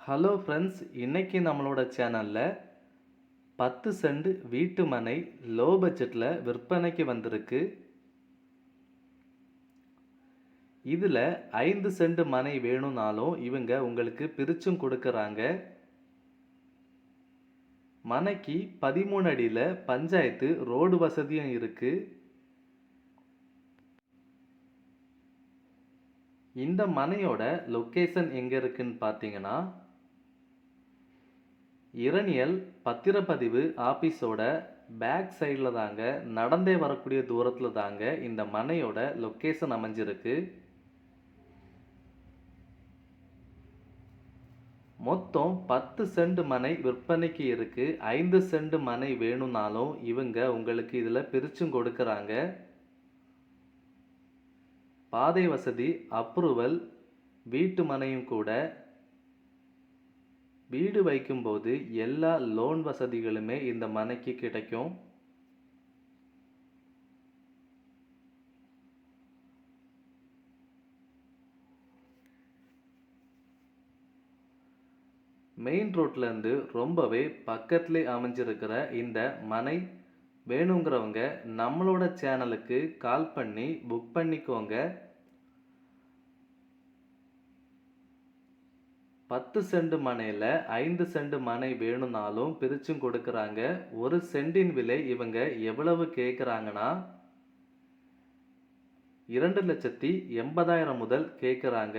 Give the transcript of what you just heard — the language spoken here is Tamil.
ஹலோ ஃப்ரெண்ட்ஸ் இன்றைக்கி நம்மளோட சேனலில் பத்து சென்ட் வீட்டு மனை லோ பட்ஜெட்டில் விற்பனைக்கு வந்திருக்கு. இதில் ஐந்து சென்ட் மனை வேணும்னாலும் இவங்க உங்களுக்கு பிரிச்சும் கொடுக்குறாங்க. மனைக்கு பதிமூணு அடியில் பஞ்சாயத்து ரோடு வசதியும் இருக்குது இந்த மனையோட லொக்கேஷன் எங்கே இருக்குன்னு பார்த்தீங்கன்னா இரணியல் பத்திரப்பதிவு ஆஃபீஸோட பேக் சைடில் தாங்க நடந்தே வரக்கூடிய தூரத்தில் தாங்க இந்த மனையோட லொக்கேஷன் அமைஞ்சிருக்கு. மொத்தம் பத்து சென்ட் மனை விற்பனைக்கு இருக்கு. ஐந்து சென்ட் மனை வேணும்னாலும் இவங்க உங்களுக்கு இதில் பிரிச்சும் கொடுக்குறாங்க. பாதை வசதி அப்ரூவல் வீட்டு மனையும் கூட வீடு வைக்கும்போது எல்லா லோன் வசதிகளுமே இந்த மனைக்கு கிடைக்கும். மெயின் ரோட்லேருந்து ரொம்பவே பக்கத்துலேயே அமைஞ்சிருக்கிற இந்த மனை வேணுங்கிறவங்க நம்மளோட சேனலுக்கு கால் பண்ணி புக் பண்ணிக்கோங்க. பத்து சென்ட் மனையில் ஐந்து சென்ட் மனை வேணும்னாலும் பிரிச்சும் கொடுக்குறாங்க. ஒரு சென்டின் விலை இவங்க எவ்வளவு கேட்குறாங்கன்னா இரண்டு லட்சத்தி எண்பதாயிரம் முதல் கேட்குறாங்க